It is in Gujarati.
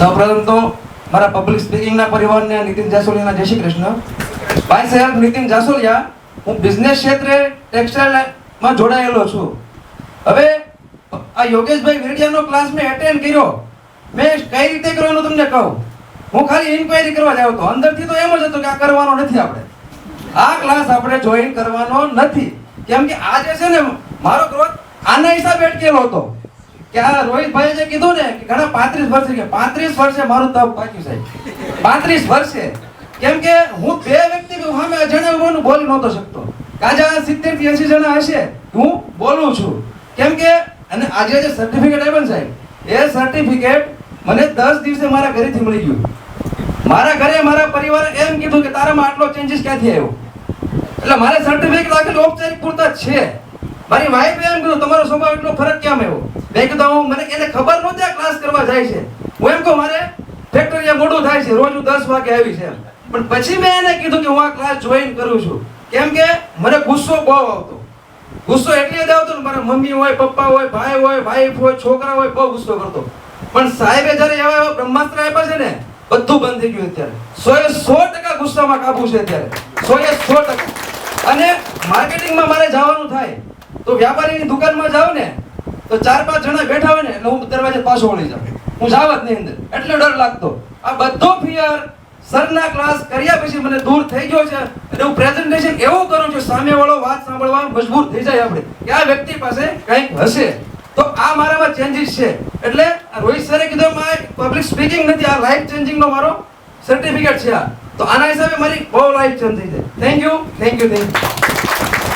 સૌપ્રથમ તો મારા પબ્લિક સ્પીકિંગના પરિવારને નીતિન જાસોલિયાના જય શ્રી કૃષ્ણ. ભાઈ સાહેબ, નીતિન જાસોલિયા, હું બિઝનેસ ક્ષેત્રે ટેક્સટાઇલમાં જોડાયેલો છું. હવે આ યોગેશભાઈ વિરડિયાનો ક્લાસ મેં એટેન્ડ કર્યો. મેં કઈ રીતે કર્યો એનું તમને કહું? હું ખાલી ઇન્ક્વાયરી કરવા જાવ તો અંદરથી તો એમ જ હતું કે આ કરવાનો નથી આપણે. આ ક્લાસ આપણે જોઈન કરવાનો નથી. કેમ કે આજે છે ને, મારો ગ્રોથ આના હિસાબે અટકેલો હતો. કે આ રોહિતભાઈએ જે કીધું ને કે ઘણા પાંત્રીસ વર્ષે કે પાંત્રીસ વર્ષે મારું તપ પાક્યું સાહેબ પાંત્રીસ વર્ષે. કેમ કે હું બે વ્યક્તિ સામે અજાણ્યા બોલી નહોતો શકતો. કાજા સિત્તેરથી એસી જણા હશે, હું બોલું છું. કેમ કે, અને આજે જે સર્ટિફિકેટ આવ્યું સાહેબ, એ સર્ટિફિકેટ મને દસ દિવસે મારા ઘરેથી મળી ગયું. મારા ઘરે મારા પરિવારે એમ કીધું કે તારામાં આટલો ચેન્જીસ ક્યાંથી આવ્યો? એટલે મારે સર્ટિફિકેટ રાખેલું ઔપચારિક પૂરતા છે. મારી વાઈફે એમ કીધું, તમારો સ્વભાવ એટલો ફરક કેમ આવ્યો મેં કીધું હું મને એને ખબર નહોતી આ ક્લાસ કરવા જાય છે. હું એમ કહું, મારે ફેક્ટરીએ મોડું થાય છે, રોજ હું દસ વાગે આવી છે. પણ પછી મેં એને કીધું કે હું આ ક્લાસ જોઈન કરું છું. કેમ કે મને ગુસ્સો બહુ આવતો. ગુસ્સો એટલે જ આવતો ને મારા મમ્મી હોય, પપ્પા હોય, ભાઈ હોય વાઈફ હોય, છોકરા હોય, બહુ ગુસ્સો કરતો. પણ સાહેબે જ્યારે એવા એવા બ્રહ્માસ્ત્ર આપ્યા છે ને, બધું બંધ થઈ ગયું અત્યારે. સો એ સો ટકા ગુસ્સામાં કાબુ છે અત્યારે. સો એ સો ટકા. અને માર્કેટિંગમાં મારે જવાનું થાય. તો વ્યાપારીની દુકાનમાં જાઉં ને તો ચાર પાંચ જણા બેઠા હોય ને એટલે હું દરવાજે પાછો વળી જાઉં. હું જાવ જ નહીં અંદર. એટલો ડર લાગતો. આ બધો ફિયર સરના ક્લાસ કર્યા પછી મને દૂર થઈ ગયો છે. એટલે હું પ્રેઝન્ટેશન એવું કરું છું, સામેવાળો વાત સાંભળવા મજબૂર થઈ જાય આપણે, કે આ વ્યક્તિ પાસે કંઈક હશે. તો આ મારામાં ચેન્જીસ છે. એટલે રોહિત સરે કીધું મારે પબ્લિક સ્પીકિંગ નથી, આ લાઈફ ચેન્જિંગનો મારો સર્ટિફિકેટ છે આ. તો આના હિસાબે મારી બહુ લાઈફ ચેન્જ થઈ જાય. Thank you thank you thank you